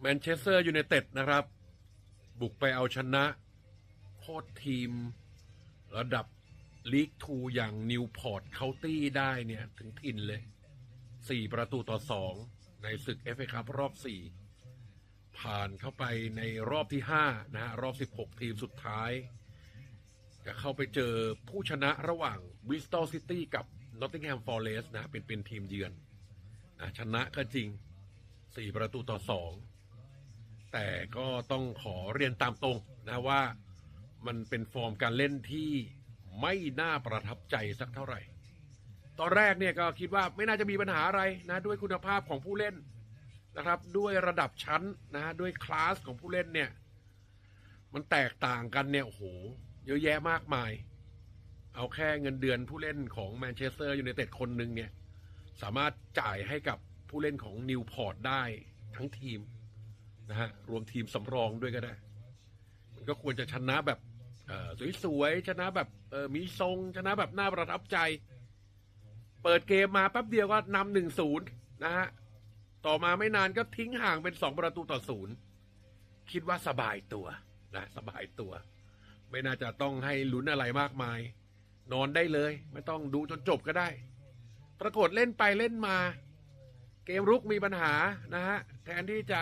แมนเชสเตอร์ยูไนเต็ดนะครับ บุกไปเอาชนะ โคตรทีม ระดับลีกทูอย่างนิวพอร์ตเคาน์ตี้ได้เนี่ย ถึงถิ่นเลยสี่ประตูต่อสองในศึกเอฟเอคัพรอบสี่ผ่านเข้าไปในรอบที่ห้านะฮะ รอบสิบหกทีมสุดท้าย จะเข้าไปเจอผู้ชนะระหว่างบริสตอลซิตี้กับนอตติงแฮมฟอร์เรส์นะ เป็นเป็นทีมเยือนนะชนะก็จริงสี่ประตูต่อสอง แต่ก็ต้องขอเรียนตามตรงนะว่ามันเป็นฟอร์มการเล่นที่ไม่น่าประทับใจสักเท่าไหร่ ตอนแรกเนี่ยก็คิดว่าไม่น่าจะมีปัญหาอะไรนะด้วยคุณภาพของผู้เล่นนะครับ ด้วยระดับชั้นนะฮะด้วยคลาสของผู้เล่นเนี่ยมันแตกต่างกันเนี่ยโอ้โหเยอะแยะมากมาย เอาแค่เงินเดือนผู้เล่นของแมนเชสเตอร์ยูไนเต็ดคนหนึ่งเนี่ยสามารถจ่ายให้กับผู้เล่นของนิวพอร์ตได้ทั้งทีม นะฮะรวมทีมสำรองด้วยก็ได้ มันก็ควรจะชนะแบบสวยๆชนะแบบมีทรงชนะแบบน่าประทับใจ เปิดเกมมาแป๊บเดียวก็นำหนึ่งศูนย์นะฮะต่อมาไม่นานก็ทิ้งห่างเป็นสองประตูต่อศูนย์คิดว่าสบายตัวนะสบายตัว ไม่น่าจะต้องให้ลุ้นอะไรมากมาย นอนได้เลย ไม่ต้องดูจนจบก็ได้ ปรากฏเล่นไปเล่นมา เกมรุกมีปัญหานะฮะแทนที่จะ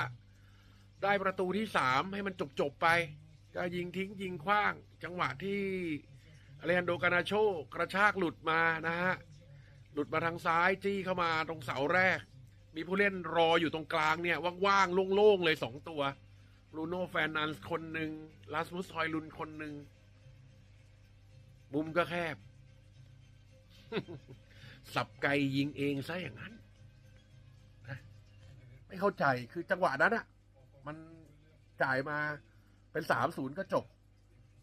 ได้ประตูที่สามให้มันจบจบๆไป ก็ยิงทิ้งยิงคว้าง จังหวะที่อเลฮันโดกานาโชกระชากหลุดมานะฮะ หลุดมาทางซ้ายจี้เข้ามาตรงเสาแรก มีผู้เล่นรออยู่ตรงกลางเนี่ย ว่างๆ โล่งๆ เลยสองตัวบรูโน่แฟนนันส์คนหนึ่งลาสมุสฮอยลุนคนหนึ่งมุมก็แคบ สับไกยิงเองซะอย่างนั้น ไม่เข้าใจคือจังหวะนั้นอะ มันจ่ายมาเป็นสามศูนย์ก็จบ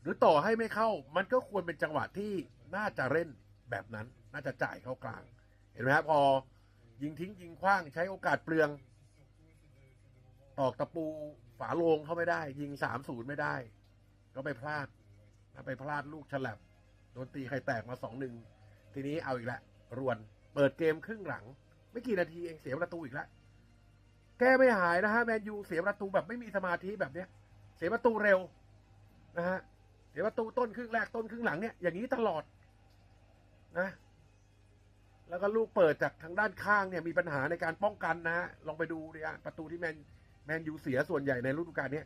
หรือต่อให้ไม่เข้า มันก็ควรเป็นจังหวะที่น่าจะเล่นแบบนั้น น่าจะจ่ายเข้ากลาง เห็นไหมครับพอ ยิงทิ้งยิงคว้างใช้โอกาสเปลือง ตอกตะปูฝาโลงเข้าไม่ได้ ยิงสามศูนย์ไม่ได้ ก็ไปพลาดไปพลาดลูกฉลับโดนตีไข่แตกมาสองหนึ่งทีนี้เอาอีกแล้วรวน เปิดเกมครึ่งหลัง ไม่กี่นาทีเองเสียประตูอีกแล้ว แก้ไม่หายนะฮะแมนยูเสียประตูแบบไม่มีสมาธิแบบเนี้ย เสียประตูเร็วนะฮะเสียประตูต้นครึ่งแรกต้นครึ่งหลังเนี่ยอย่างนี้ตลอดนะ แล้วก็ลูกเปิดจากทางด้านข้างเนี่ยมีปัญหาในการป้องกันนะฮะลองไปดูดิฮะประตูที่แมนแมนยูเสียส่วนใหญ่ในฤดูกาลเนี้ย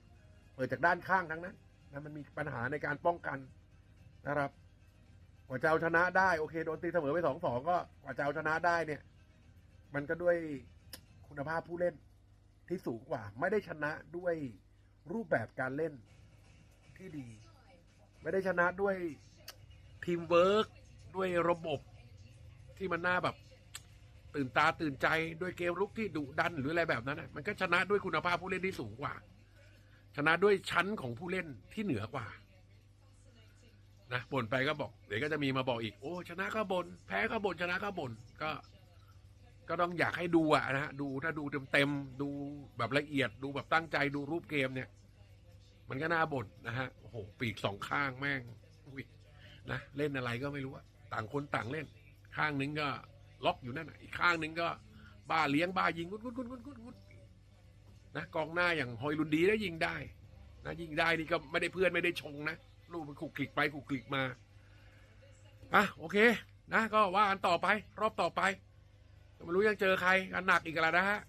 เปิดจากด้านข้างทั้งนั้นนะมันมีปัญหาในการป้องกันนะครับกว่าจะเอาชนะได้โอเคโดนตีเสมอไปสองสองก็กว่าจะเอาชนะได้เนี่ย มันก็ด้วยคุณภาพผู้เล่น ที่สูงกว่า ไม่ได้ชนะด้วยรูปแบบการเล่นที่ดี ไม่ได้ชนะด้วยทีมเวิร์กด้วยระบบที่มันน่าแบบตื่นตาตื่นใจด้วยเกมลุกที่ดุดันหรืออะไรแบบนั้นนะมันก็ชนะด้วยคุณภาพผู้เล่นที่สูงกว่า ชนะด้วยชั้นของผู้เล่นที่เหนือกว่านะบ่นไปก็บอก เดี๋ยวก็จะมีมาบอกอีก โอ้ ชนะก็บน่นแพ้ก็บ่นชนะก็บ่นก็ ก็ต้องอยากให้ดูอะนะฮะดูถ้าดูเต็มๆดูแบบละเอียดดูแบบตั้งใจดูรูปเกมเนี่ย มันก็น่าบ่นนะฮะโอ้โหปีกสองข้างแม่งนะเล่นอะไรก็ไม่รู้อะต่างคนต่างเล่น ข้างหนึงก็ล็อกอยู่นั่นน่ะอีกข้างหนึงก็ บ้าเลี้ยงบ้ายิงกุดกุดกุดกุดกุดกุดนะกองหน้าอย่างฮอยลุนดีได้ยิงได้ นะยิงได้นี่ก็ไม่ได้เพื่อนไม่ได้ชงนะลูกมันขลุกคลิกไปขลุกคลิกมาอะโอเค นะก็ว่ากันต่อไป รอบต่อไป ไม่รู้ยังเจอใครกันหนักอีกแล้วนะฮะ